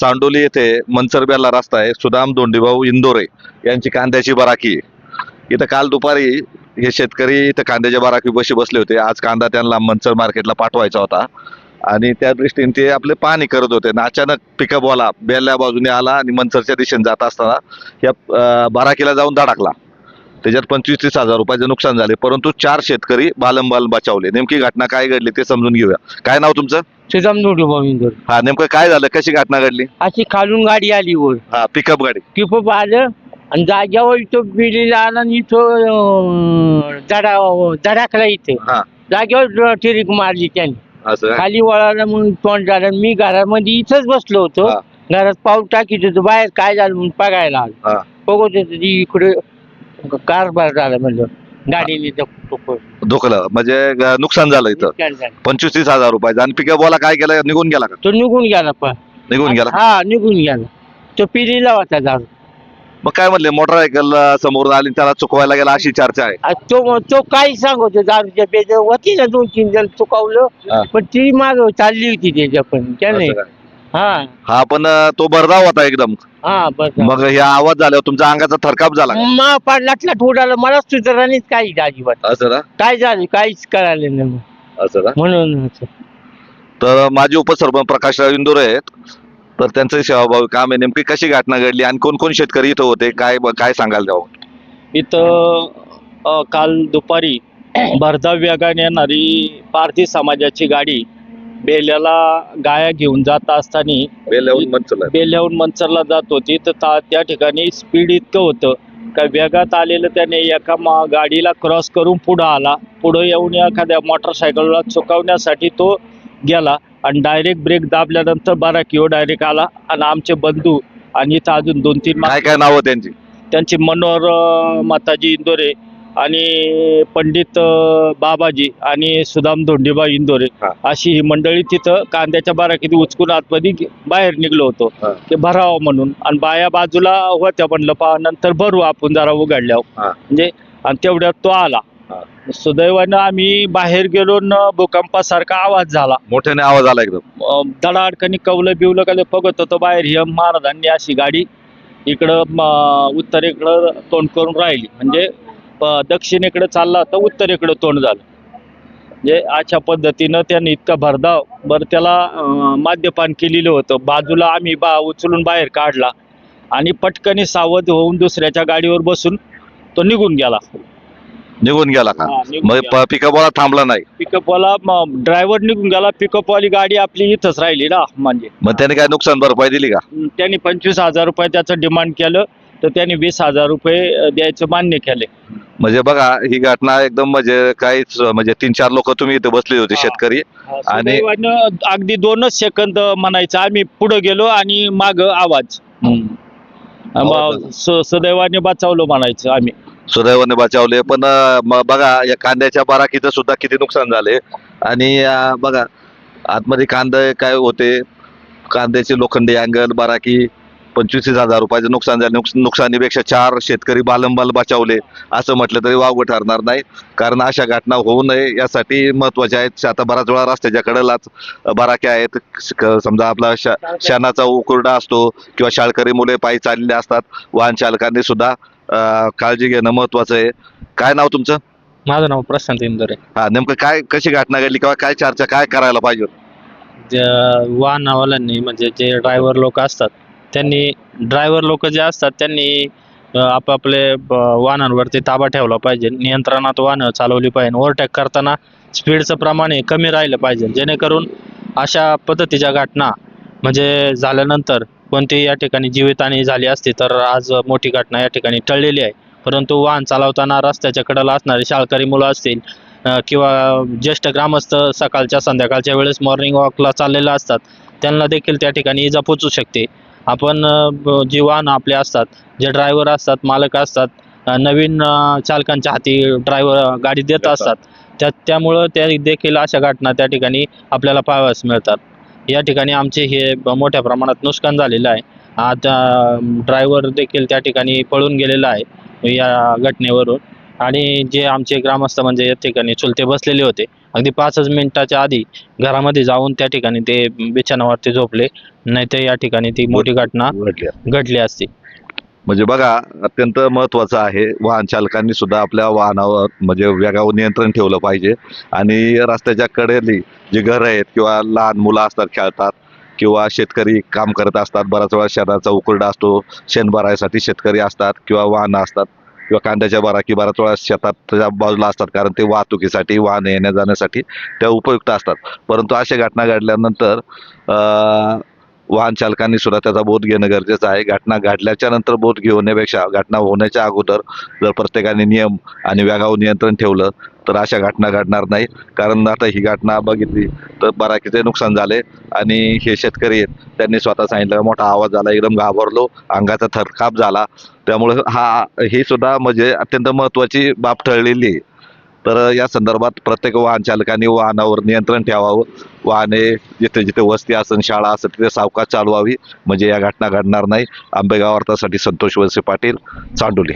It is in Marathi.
चांडोली येथे मनसरब्याला रस्ता आहे. सुदाम दोंडीभाऊ इंदोरे यांची कांद्याची बराकी. इथं काल दुपारी हे शेतकरी इथं कांद्याच्या बराकी बशी बसले होते. आज कांदा त्यांना मनसर मार्केटला पाठवायचा होता. आणि त्या दृष्टीने ते आपले पाहणी करत होते. आणि अचानक पिकअप वाला बेल्या बाजूने आला आणि मनसरच्या दिशेने जात असताना या बराकीला जाऊन धडकला. त्याच्यात पंचवीस तीस हजार रुपयाचे नुकसान झाले. परंतु चार शेतकरी बालंबाल बचावले. नेमकी घटना काय घडली ते समजून घेऊया. काय नाव तुमचं? सुदाम गोविंदर हा नेमकं काय झालं? कशी घटना घडली? अशी खालून गाडी आली वर. हा पिकअप गाडी. किपप आलं आणि जाग्यावर इथं बिलीला आला आणि इथं जडाकला इथे. हा. जाग्यावर टिरीक मारली त्याने. असं काय? खाली वळाला म्हणून तोंड झालं मी घरामध्ये इथंच बसलो होतो. हा. घरात पाऊल टाकीत होतो. बाहेर काय झालं म्हणून बघायला आलो. हा. बघत होतो ती इकडे कारभार झाला म्हणलं. गाडीने धोकलं. म्हणजे ग- नुकसान झालं इथं. पंचवीस तीस हजार रुपयाचं आणि पिकअप वाला काय केलं? निघून गेला का? तो निघून गेला पण. निघून गेला? हा निघून गेला. तो पिरीला होता दारू मग काय म्हणले? मोटरसायकल समोर आली त्याला चुकवायला गेला अशी चर्चा आहे. आ, तो तो काही सांगतो दारूच्या होती ना दोन तीन जण हा. चुकवलं पण ती माग चालली होती त्याच्या पण त्याने असं काय? हा. हा पण अं, तो भरधाव होता एकदम. हा बस मग हे आवाज झाल्यावर तुमचा अंगाचा थरकाप झाला का? उडाला मला सुधारानेच काही अजिबात. असं ना काय झालं? काहीच कळालं नाही मग. असं ना म्हणून असं. तर माझे उपसरपंच प्रकाशराव इंदोरे आहेत. तर त्यांचं सेवाभावी काम आहे. नेमकी कशी घटना घडली आणि कोण कोण शेतकरी इथं होते? काय काय सांगाल द्यावं इथं अ, काल दुपारी भरधाव वेगाने येणारी पारधी समाजाची गाडी बेल्याला गाया घेऊन जात असताना बेल्याहून मनसरला. बेल्याहून मंचरला जात होती. तर ता- त्या ठिकाणी स्पीड इतकं होतं का वेगात आलेलं त्याने एका मा गाडीला क्रॉस करून पुढं आला. पुढं येऊन एखाद्या मोटरसायकलला चुकवण्यासाठी तो गेला आणि डायरेक्ट ब्रेक दाबल्यानंतर बारा किओ डायरेक्ट आला. आणि आमचे बंधू आणि इथं अजून दोन तीन मा- काय काय नावं त्यांची? त्यांची मनोहर अ, माताजी इंदोरे आणि पंडित अ, बाबाजी आणि सुदाम धोंडीबा इंदोरे हा. अशी ही मंडळी तिथं कांद्याच्या बाराकीत उचकून आतमध्ये गे- बाहेर निघलो होतो हा. ते भरावं म्हणून आणि बाया बाजूला होत्या म्हणलं पहा नंतर भरू आपण जरा उघडल्यावर हा. म्हणजे आणि तेवढ्यात तो आला हा. सुदैवानं आम्ही बाहेर गेलो न भूकंपासारखा आवाज झाला मोठ्याने आवाज आला एकदम अं, दडाडकणी कवलं बिवलं का बघत होतं बाहेर ही महाराजांनी अशी गाडी इकडं म, उत्तरेकडं तोंड करून राहिली म्हणजे प- दक्षिणेकडे चालला तर उत्तरेकडे तोंड झालं. म्हणजे अशा पद्धतीनं त्यांनी इतका भरधाव बरं त्याला माद्यपान केलेलं होतं. बाजूला आम्ही बा उचलून बाहेर काढला आणि पटकनी सावध होऊन दुसऱ्याच्या गाडीवर बसून तो निघून गेला. निघून गेला का? हा, निघून मग गेला. पिकअप वाला थांबला नाही. पिकअपवाला ड्रायव्हर निघून गेला. पिकअपवाली गाडी आपली इथंच राहिली ना म्हणजे. मग त्याने काय नुकसान भरपाई दिली का? त्यांनी पंचवीस हजार रुपये त्याचं डिमांड केलं. तर त्यांनी वीस हजार रुपये अ, द्यायचं मान्य केले. म्हणजे बघा ही घटना एकदम म्हणजे काहीच म्हणजे तीन चार लोक तुम्ही इथे बसले होते. शेतकरी. आणि- सुदैवानं अगदी दोनच सेकंद म्हणायचं आम्ही पुढे गेलो आणि माग आवाज. आवाज मग सु- सुदैवाने बचावलं म्हणायचं आम्ही. सुदैवाने बचावले. पण अं, म- बघा या कांद्याच्या बाराकीचं सुद्धा किती नुकसान झाले. आणि अं, बघा आतमध्ये कांदे काय होते? कांद्याचे लोखंडी अँगल बाराकी पंचवीस हजार रुपयाचं नुकसान झाले. नुकस- नुकसानीपेक्षा चार शेतकरी बालंबाल बचावले. असं म्हटलं तरी वावगं ठरणार नाही. कारण अशा घटना होऊ नये. यासाठी महत्त्वाच्या आहेत. आता बराच वेळा रस्त्याच्या कडेलाच बाराक्या आहेत. समजा आपला शा शानाचा उकुरडा असतो किंवा शाळकरी मुले पायी चाललेले असतात. वाहन चालकांनी सुद्धा काळजी घेणं महत्वाचं आहे. काय नाव तुमचं? माझं नाव प्रशांत इंदोरे. हा नेमकं काय कशी घटना घडली किंवा काय चर्चा काय करायला पाहिजे? वाहनवाल्यांनी म्हणजे जे ड्रायव्हर लोक असतात त्यांनी ड्रायव्हर लोक जे असतात त्यांनी आपापले ब- वाहनांवरती ताबा ठेवला पाहिजे. नियंत्रणात वाहनं चालवली पाहिजे. ओव्हरटेक करताना स्पीडचं प्रमाण हे कमी राहिलं पाहिजे. जेणेकरून अशा पद्धतीच्या घटना म्हणजे झाल्यानंतर कोणती या ठिकाणी जीवितहानी झाली असती तर आज मोठी घटना या ठिकाणी टळलेली आहे. परंतु वाहन चालवताना रस्त्याच्या कडेला असणारे शाळकरी मुलं असतील किंवा ज्येष्ठ ग्रामस्थ सकाळच्या संध्याकाळच्या वेळेस मॉर्निंग वॉकला चाललेले असतात त्यांना देखील त्या ठिकाणी इजा पोचू शकते. आपण जी वाहनं आपले असतात जे ड्रायव्हर असतात मालक असतात नवीन चालकांच्या हाती ड्रायव्हर गाडी देत असतात त्या त्यामुळं त्या देखील अशा घटना त्या ठिकाणी आपल्याला पाहाव्यास मिळतात. या ठिकाणी आमचे हे मोठ्या प्रमाणात नुकसान झालेलं आहे. आता ड्रायव्हर देखील त्या ठिकाणी पळून गेलेला आहे या घटनेवरून. आणि जे आमचे ग्रामस्थ म्हणजे या ठिकाणी चुलते बसलेले होते अगदी पाचच मिनिटाच्या आधी घरामध्ये जाऊन त्या ठिकाणी ते बिछाणावरती झोपले. नाही तर या ठिकाणी ती मोठी घटना. घडली असती. म्हणजे बघा अत्यंत महत्वाचं आहे वाहन चालकांनी सुद्धा आपल्या वाहनावर म्हणजे वेगावर नियंत्रण ठेवलं पाहिजे. आणि रस्त्याच्या कडेली जी घरं आहेत किंवा लहान मुलं असतात खेळतात किंवा शेतकरी काम करत असतात बराच वेळा शेताचा उकरडा असतो शेण भरायसाठी शेतकरी असतात किंवा वाहनं असतात. किंवा कांद्याच्या बाराकी बराच वेळा शेतात त्याच्या बाजूला असतात. कारण ते वाहतुकीसाठी वाहन येण्या जाण्यासाठी त्या उपयुक्त असतात. परंतु अशा घटना घडल्यानंतर वाहन चालकांनी सुद्धा त्याचा बोध घेणं गरजेचं आहे. घटना घडल्याच्या नंतर बोध घेण्यापेक्षा घटना होण्याच्या अगोदर जर प्रत्येकाने नियम आणि वेगावर नियंत्रण ठेवलं तर अशा घटना घडणार नाही. कारण आता ही घटना बघितली तर बराकीचे नुकसान झाले आणि हे शेतकरी आहेत त्यांनी स्वतः सांगितलं मोठा आवाज झाला एकदम घाबरलो अंगाचा थरकाप झाला. त्यामुळे हा ही सुद्धा म्हणजे अत्यंत महत्वाची बाब ठरलेली आहे. तर या संदर्भात प्रत्येक वाहन चालकांनी वाहनावर नियंत्रण ठेवावं. वाहने जिथे जिथे वस्ती असेल शाळा असेल तिथे सावकाश चालवावी. म्हणजे या घटना घडणार नाही. आंबेगाव अर्थासाठी संतोष वळसे पाटील चांडोली.